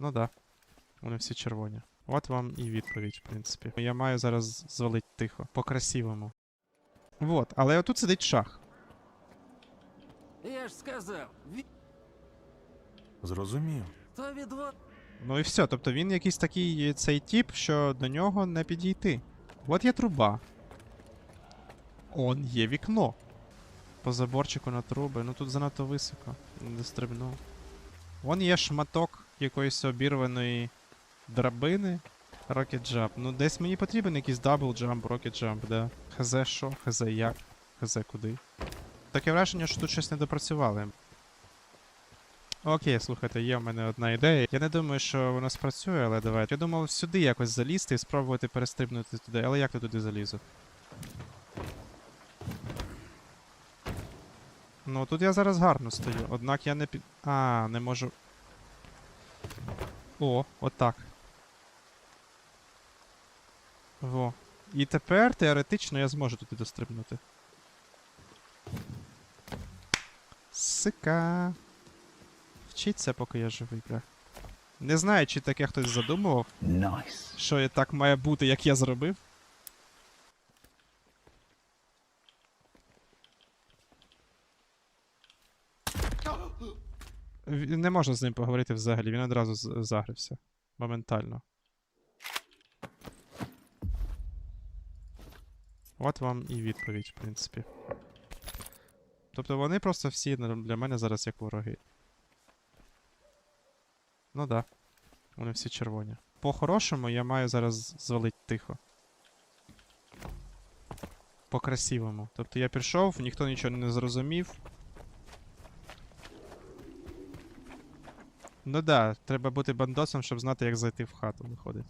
Ну да. Вони всі червоні. От вам і відповідь, в принципі. Я маю зараз звалить тихо. По-красивому. Вот, але отут сидить шах. Я ж сказав, ві... Зрозумів. то відвод. Ну і все. Тобто він якийсь такий цей тип, що до нього не підійти. От є труба. Он є вікно. По заборчику на труби. Ну тут занадто високо. Не стрибну. Вон є шматок якоїсь обірваної драбини. Jump. Ну десь мені потрібен якийсь Rocket Jump, да. Хз що, хз як, хз куди. Таке враження, що тут щось не допрацювали. Окей, слухайте, є в мене одна ідея. Я не думаю, що вона спрацює, але давайте. Я думав сюди якось залізти і спробувати перестрибнути туди, але як я туди залізу? Ну, тут я зараз гарно стою, однак я не під. А, не можу. О, отак. Во. І тепер теоретично я зможу туди дострибнути. Сика. Вчиться, поки я живий, бля. Не знаю, чи таке хтось задумував, Nice. що і так має бути, як я зробив. Не можна з ним поговорити взагалі, він одразу загрився. Моментально. От вам і відповідь, в принципі. Тобто вони просто всі для мене зараз як вороги. Ну да. Вони всі червоні. По-хорошому я маю зараз звалить тихо. По-красивому. Тобто я пішов, ніхто нічого не зрозумів. Ну да, треба бути бандосом, щоб знати, як зайти в хату, виходить.